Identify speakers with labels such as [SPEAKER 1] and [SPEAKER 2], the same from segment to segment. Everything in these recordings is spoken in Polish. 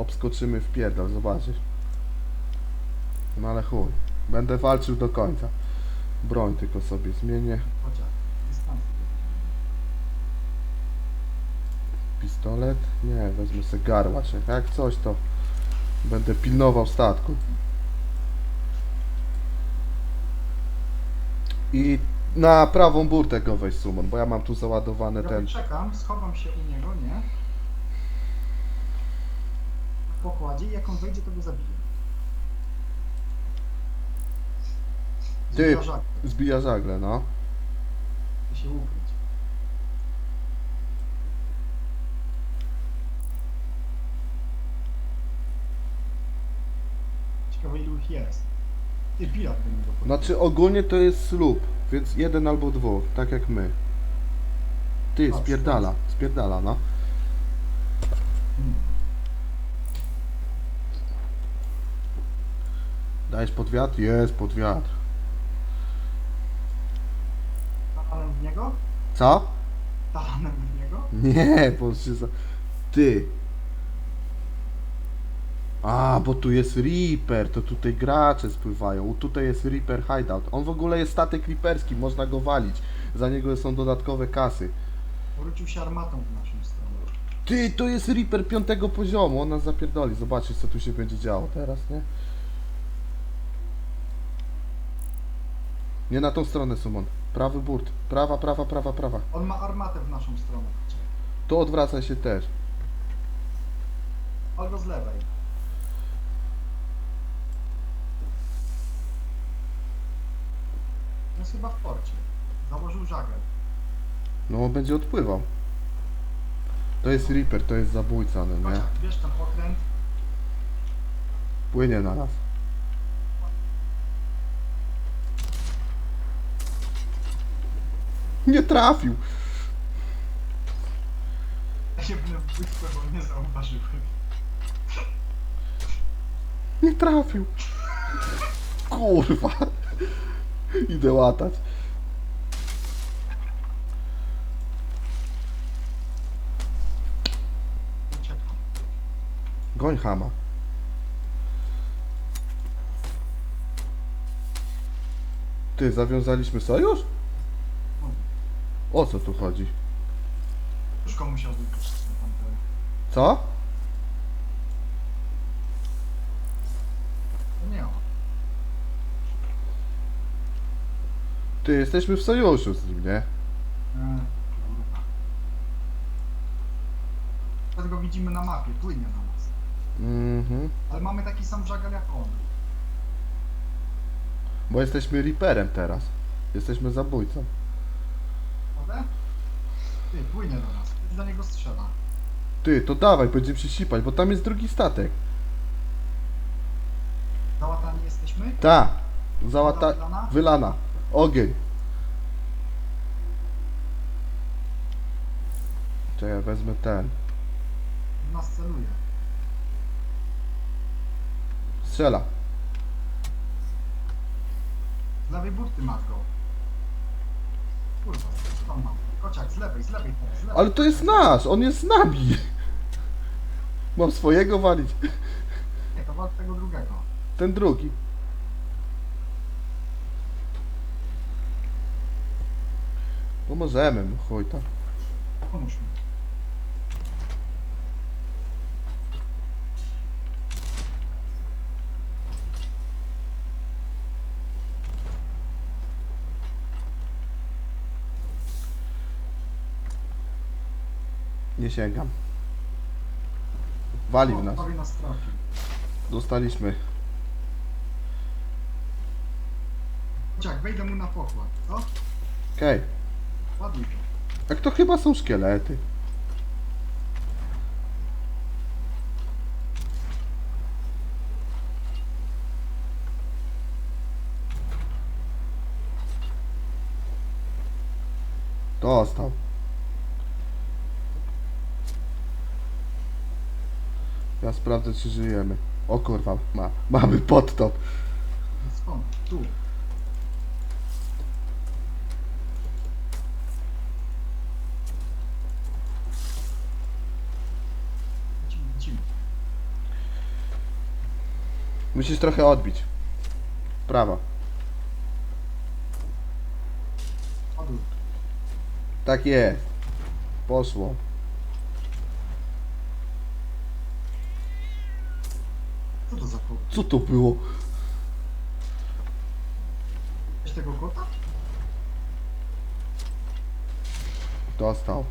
[SPEAKER 1] obskoczymy w pierdol, zobaczysz. No ale chuj. Będę walczył do końca. Broń tylko sobie zmienię. Pistolet? Nie, wezmę sobie garłacz. Jak coś to będę pilnował statku. I na prawą burtę go weź bo ja mam tu załadowany
[SPEAKER 2] Ja
[SPEAKER 1] ten...
[SPEAKER 2] czekam, schowam się u niego, nie? Pokładzie i jak on wejdzie, to go zabiję.
[SPEAKER 1] Ty.
[SPEAKER 2] Zbija żagle,
[SPEAKER 1] Zbija żagle, no.
[SPEAKER 2] by się ukryć. Ciekawe ilu ich jest. Ty by mi go powiedział.
[SPEAKER 1] Znaczy ogólnie to jest slub, więc jeden albo dwóch, tak jak my. Ty,
[SPEAKER 2] Patrz,
[SPEAKER 1] spierdala, spierdala, no. Dajesz pod wiatr? Jest pod wiatr.
[SPEAKER 2] Talanem w niego?
[SPEAKER 1] Co?
[SPEAKER 2] Talanem w niego?
[SPEAKER 1] Nie, bo się za... Ty. A, bo tu jest Reaper, to tutaj gracze spływają. Tutaj jest Reaper Hideout. On w ogóle jest statek Reaperski, można go walić. Za niego są dodatkowe kasy.
[SPEAKER 2] Wrócił się armatą w naszą stronę.
[SPEAKER 1] Ty, to jest Reaper piątego poziomu, on nas zapierdoli. Zobaczysz co tu się będzie działo teraz, nie? Nie na tą stronę, Sumon. Prawy burt. Prawa, prawa, prawa, prawa.
[SPEAKER 2] On ma armatę w naszą stronę.
[SPEAKER 1] Tu odwraca się też.
[SPEAKER 2] Albo z lewej. Jest chyba w porcie. Założył żagiel.
[SPEAKER 1] No on będzie odpływał. To jest Reaper, to jest zabójca, no nie?
[SPEAKER 2] Bierz ten okręt.
[SPEAKER 1] Płynie na nas. Nie trafił.
[SPEAKER 2] Ja się będę bójstwo, bo nie zauważyłem.
[SPEAKER 1] Nie trafił. Kurwa. Idę łatać.
[SPEAKER 2] Uciekam.
[SPEAKER 1] Goń Hama. Ty, zawiązaliśmy sojusz? O co tu chodzi?
[SPEAKER 2] Już musiał wypuścić na.
[SPEAKER 1] Co?
[SPEAKER 2] To nie on.
[SPEAKER 1] Ty, jesteśmy w sojuszu z nim, nie?
[SPEAKER 2] E, kurwa. Dlatego widzimy na mapie, płynie na nas.
[SPEAKER 1] Mhm.
[SPEAKER 2] Ale mamy taki sam żagiel jak on.
[SPEAKER 1] Bo jesteśmy Reaperem teraz. Jesteśmy zabójcą.
[SPEAKER 2] Prawda? Ty, płynie do nas. Już do niego strzela.
[SPEAKER 1] Ty, to dawaj, będziemy się sipać, bo tam jest drugi statek.
[SPEAKER 2] Załatani jesteśmy?
[SPEAKER 1] Ta, załata...
[SPEAKER 2] Wylana?
[SPEAKER 1] Wylana. Ogień. To ja wezmę ten.
[SPEAKER 2] Nas celuje.
[SPEAKER 1] Strzela.
[SPEAKER 2] Z lewej burty masz go. Kurwa, co tam mam? Kociak, z lewej, z lewej z lewej.
[SPEAKER 1] Ale to jest nasz, on jest z nami. Mam swojego walić.
[SPEAKER 2] Nie, to walcz tego drugiego.
[SPEAKER 1] Ten drugi. Pomożemy mu, chuj tam.
[SPEAKER 2] Pomóż mi.
[SPEAKER 1] Nie sięgam. Walił
[SPEAKER 2] O,
[SPEAKER 1] nas. Dostaliśmy.
[SPEAKER 2] Kociak, wejdę mu na pokład, co?
[SPEAKER 1] Okej.
[SPEAKER 2] Ładuj go.
[SPEAKER 1] Jak to chyba są szkielety. Dostał. Ja sprawdzę czy żyjemy. O kurwa, ma, mamy podtop.
[SPEAKER 2] Skąd? Tu.
[SPEAKER 1] Musisz trochę odbić.
[SPEAKER 2] Odwrót.
[SPEAKER 1] Tak jest. Poszło.
[SPEAKER 2] Co to za kot?
[SPEAKER 1] Co to było?
[SPEAKER 2] Weź tego kota?
[SPEAKER 1] Dostał.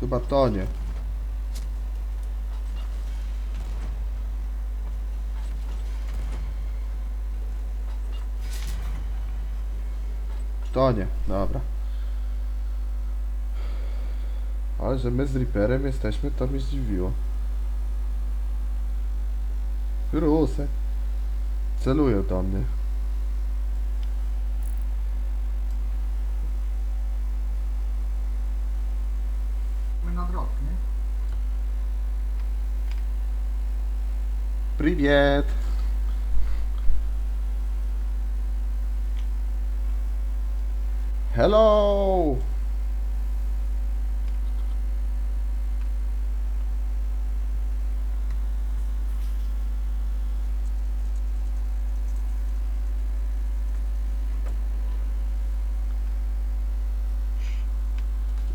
[SPEAKER 1] Chyba to nie. To nie, dobra. Ale że my z Reaperem jesteśmy, to mnie zdziwiło. Rusek. Celują do mnie.
[SPEAKER 2] My na drog, nie?
[SPEAKER 1] Привет. Hello.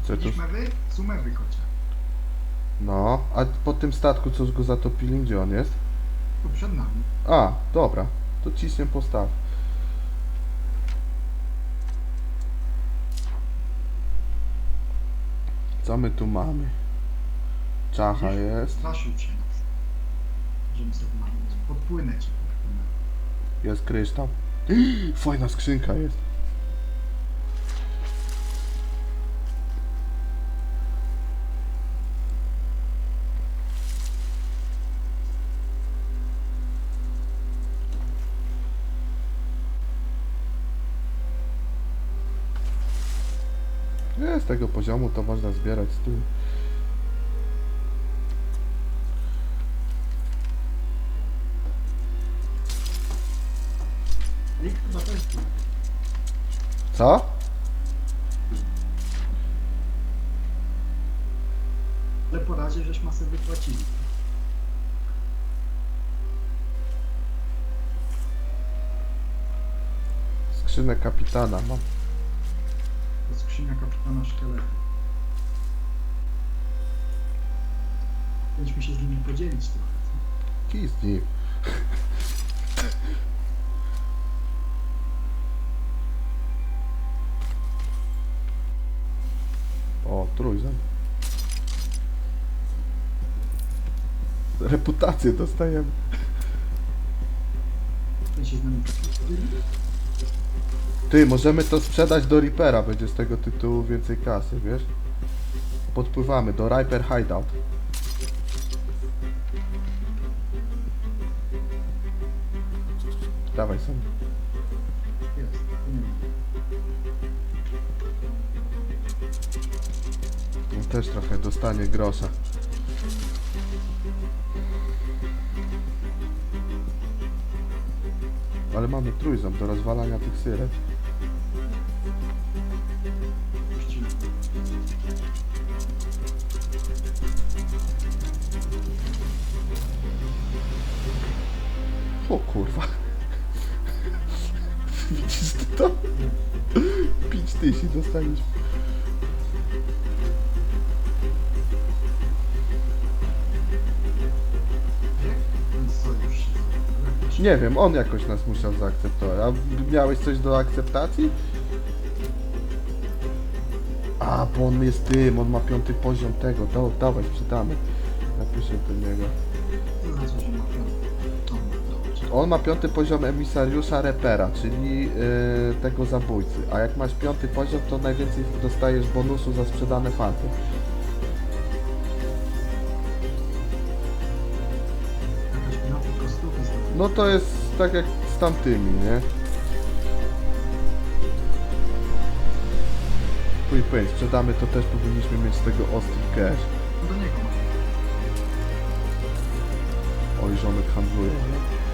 [SPEAKER 1] Co tu?
[SPEAKER 2] Kocie.
[SPEAKER 1] No, a po tym statku, co go zatopili, gdzie on jest?
[SPEAKER 2] Tu przed nami.
[SPEAKER 1] A, dobra. To ciśnie postaw. Co my tu mamy? Czacha
[SPEAKER 2] Widzisz?
[SPEAKER 1] jest.
[SPEAKER 2] Straszył cię sobie. Podpłynę ci podpłynę.
[SPEAKER 1] Jest kryształ. Fajna skrzynka jest. Tego poziomu to można zbierać
[SPEAKER 2] też tu.
[SPEAKER 1] Co?
[SPEAKER 2] Ale po razie żeś masę wypłacili.
[SPEAKER 1] Skrzynę kapitana mam.
[SPEAKER 2] Skrzynia kapitana szkieletu. Powinniśmy się z nimi podzielić trochę. co?
[SPEAKER 1] Kij z nim. O, trójzem. Reputację dostajemy.
[SPEAKER 2] Z nami podzieli.
[SPEAKER 1] Ty, możemy to sprzedać do Reapera, będzie z tego tytułu więcej kasy, wiesz? Podpływamy do Reaper Hideout. Dawaj sobie.
[SPEAKER 2] Jest.
[SPEAKER 1] też trochę dostanie grosza. Ale mamy trójząb do rozwalania tych syret. O kurwa. Widzisz ty to? Pić tysi dostaniesz. Nie wiem, on jakoś nas musiał zaakceptować. A miałeś coś do akceptacji? A, bo on jest tym, on ma piąty poziom tego. Da, dawaj, sprzedamy. Napiszę do niego. On ma piąty poziom emisariusza repera, czyli yy, tego zabójcy. A jak masz piąty poziom, to najwięcej dostajesz bonusu za sprzedane fanty. No to jest tak jak z tamtymi, nie? Pój, pój, sprzedamy to też powinniśmy mieć z tego ostry cash.
[SPEAKER 2] No do niego ma.
[SPEAKER 1] Oj, żonek handluje. nie?